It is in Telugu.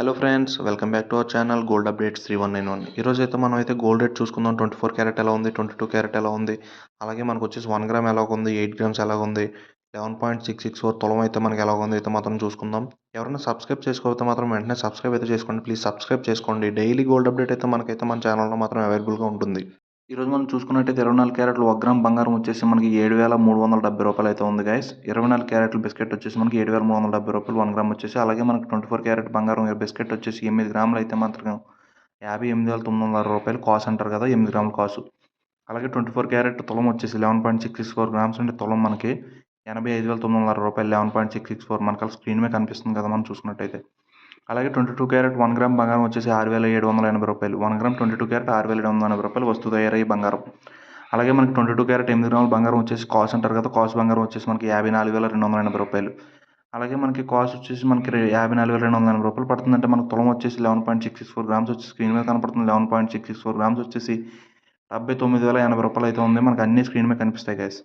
Hello friends welcome back to our channel gold updates three one nine one ఈరోజు అయితే మనం అయితే గోల్డ్ రేట్ చూసుకుందాం. ట్వంటీ ఫోర్ క్యారెట్ ఎలా ఉంది? ట్వంటీ టూ క్యారెట్ ఎలా ఉంది? అలాగే మనకు వచ్చేసి వన్ గ్రామ్ ఎలా ఉంది? ఎయిట్ గ్రామ్స్ ఎలా ఉంది? Eleven point six six four తొలం అయితే మనకి ఎలా ఉంది? అయితే మాత్రం చూసుకుందాం. ఎవరైనా సబ్స్క్రైబ్ చేసుకోకపోతే మాత్రం వెంటనే సబ్స్క్రైబ్ అయితే చేసుకోండి. ప్లీజ్ సబ్స్క్రైబ్ చేసుకోండి. డైలీ గోల్డ్ అప్డేట్ అయితే మనకైతే మన ఛానల్లో మాత్రం అవైలబుల్గా ఉంటుంది. ఈరోజు మనం చూసుకున్నట్టయితే ఇరవై నాలుగు క్యారెట్లు ఒక గ్రామ్ బంగారం వచ్చేసి మనకి ఏడు వేల మూడు వందల డెబ్బై రూపాయలు అయితే ఉంది గైస్ ఇరవై నాలుగు క్యారెట్లు బిస్కెట్ వచ్చేసి మనకి ఏడు వేల మూడు వందల డెబ్బై రూపాయలు వన్ గ్రామ్ వచ్చేసి అలాగే మనకి ట్వంటీ ఫోర్ క్యారెట్ బంగారం బిస్కెట్ వచ్చేసి ఎనిమిది గ్రాములు అయితే మాత్రం యాభై ఎనిమిది వేల తొమ్మిది వందల రూపాయలు కాస్ట్ అంటారు కదా ఎనిమిది గ్రాముల కాసు. అలాగే ట్వంటీ ఫోర్ క్యారెట్ తులం వచ్చేసి eleven point six six four grams అంటే తులం మనకి ఎనభై ఐదు వేల తొమ్మిది వందల రూపాయలు eleven point six six four మనకి స్క్రీన్ మీద కనిపిస్తుంది కదా మనం చూసుకున్నట్టయితే. అలాగే twenty two carat one gram బంగారం వచ్చేసి ఆరు వేల ఏడు వందల ఎనభై రూపాయలు. One gram twenty two carat ఆరు వేల ఏడు వందల ఎనభై రూపాయలు వస్తు తయారయ్యే బంగారం. అలాగే మనకి ట్వంటీ టూ క్యారెట్ ఎనిమిది గ్రాముల బంగారం వచ్చేసి కాస్ట్ అంటారు కదా కాస్ట్ బంగారం వచ్చేసి మనకి యాభై నాలుగు వేల రెండు వందల ఎనభై రూపాయలు. అలాగే మనకి కాస్ట్ వచ్చేసి మనకి యాభై నాలుగు వేల రెండు వందల ఎనభై రూపాయలు పడుతుందంటే మనకు తులం వచ్చేసి eleven point six six four grams వచ్చి స్క్రీన్ మీద కనపడుతుంది. Eleven point six six four grams వచ్చేసి డెబ్బై తొమ్మిది వేల ఎనభై రూపాయలు అయితే ఉంది. మనకి అన్ని స్క్రీన్ మీద కనిపిస్తాయి గైస్